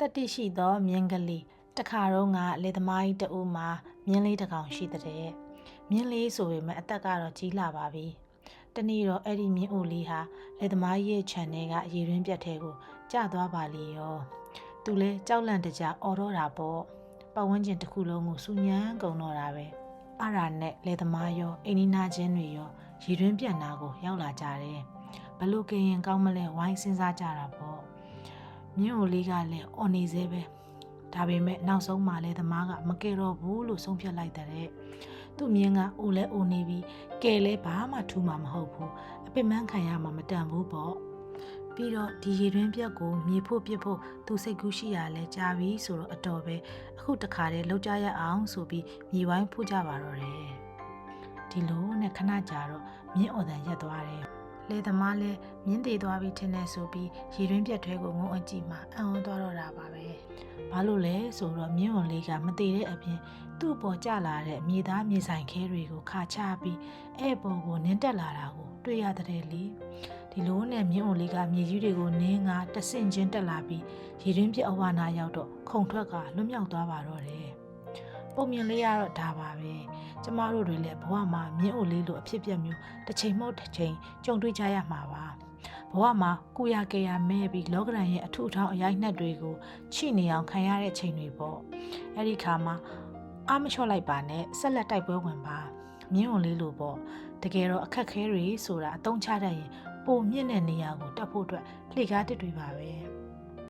တတိရှိသောမြင်းကလေးတခါတော့ကလေသမားကြီးတဦးမှာမြင်းလေးတစ်ကောင်ရှိတဲ့မြင်းလေးဆိုပေမဲ့အသက်ကတော့ကြီးလာပါပြီတနေ့တော့အဲ့ဒီမြင်းဦးလေးဟာလေသမားကြီးရဲ့ခြံထဲကရေရင်းပြတ်ထဲကိုကျသွားပါလေရောသူလဲကြောက်လန့်တကြအော်တော့တာပေါ့ပတ်ဝန်းကျင်တစ်ခုလုံးကိုစူညမ်းကုန်တော့တာပဲအရာနဲ့လေသမားရောအိမ်နီးနားချင်းတွေရောရေရင်းပြတ်နာကိုရောက်လာကြတယ်ဘလို့ကရင်ကောင်းမလဲဝိုင်းစဉ်းစားကြတာပေါ့ မြင်းအိုလေးကလည်းအော်နေသေးပဲဒါပေမဲ့နောက်ဆုံးမှလည်းသမားကမကယ်တော့ဘူးလို့ဆုံးဖြတ်လိုက်တဲ့သူ့မြင်းကအိုလဲအိုနေပြီးကယ်လဲဘာမှထူမှာမဟုတ်ဘူးအပင်ပန်းခံရမှာမတန်ဘူးပေါ့ပြီးတော့ဒီရေတွင်းပြက်ကိုမြေဖို့ပြစ်ဖို့သူစိတ်ကူးရှိရလဲကြာပြီဆိုတော့အတော်ပဲအခုတခါတည်းလောက်ကြရအောင်ဆိုပြီးမြေဝိုင်းဖို့ကြပါတော့တယ်ဒီလိုနဲ့ခဏကြာတော့မြင်းအော်တန်ရက်သွားတယ် လေသမားလည်းမြင်းသေးသွားပြီထင်တယ်ဆိုပြီးရေရင်းပြက်ထွဲကိုငုံအကြည့်မှအံ့ဩသွားတော့တာပါပဲ။ဘာလို့လဲဆိုတော့မြင်းဝင်လေးကမသေးတဲ့အပြင်သူ့ပေါ်ကျလာတဲ့မြေသားမြေဆိုင်ခဲတွေကိုခါချပြီးအဲ့ပေါ်ကိုနင်းတက်လာတာကိုတွေ့ရတဲ့လေ။ဒီလိုနဲ့မြင်းဝင်လေးကမြေကြီးတွေကိုနင်းငါတဆင့်ချင်းတက်လာပြီးရေရင်းပြက်အဝနာရောက်တော့ခုံထွက်ကလွတ်မြောက်သွားပါတော့တယ်။ ပုံမြင်လေးကတော့ဒါပါပဲ။ကျမတို့တွေလည်းဘဝမှာမြင်းအိုလေးလိုအဖြစ်အပျက်မျိုးတစ်ချိန်မဟုတ်တစ်ချိန်ကြုံတွေ့ကြရမှာပါဘဝမှာကိုရကေရမဲပြီးလောကရန်ရဲ့အထုအထောင်းအရိုက်နှက်တွေကိုချိနေအောင်ခံရတဲ့ချိန်တွေပေါ့အဲ့ဒီခါမှာအာမလျှော့လိုက်ပါနဲ့ဆက်လက်တိုက်ပွဲဝင်ပါမြင်းုံလေးလိုပေါ့တကယ်တော့အခက်ခဲတွေဆိုတာအတုံးချတတ်ရင်ပုံမြင့်တဲ့နေရာကိုတက်ဖို့အတွက်လှေကားတစ်တွေပါပဲ